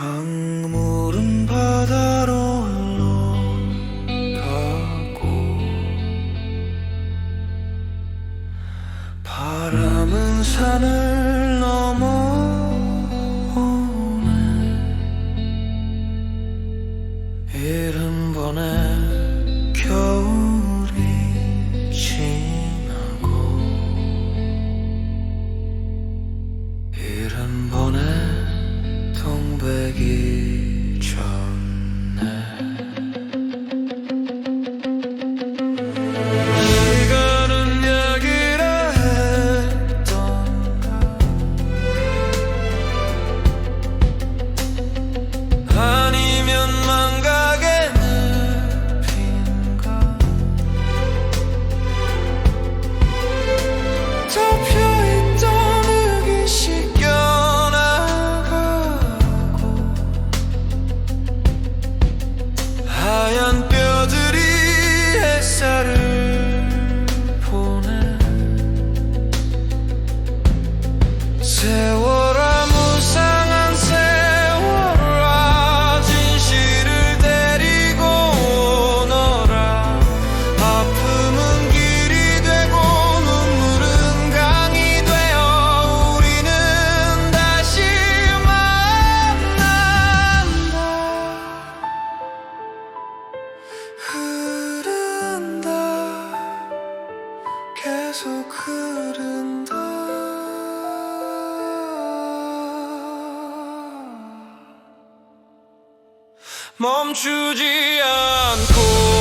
강물은 바다로 흘러가고 바람은 산을 서 흐른다. 멈추지 않고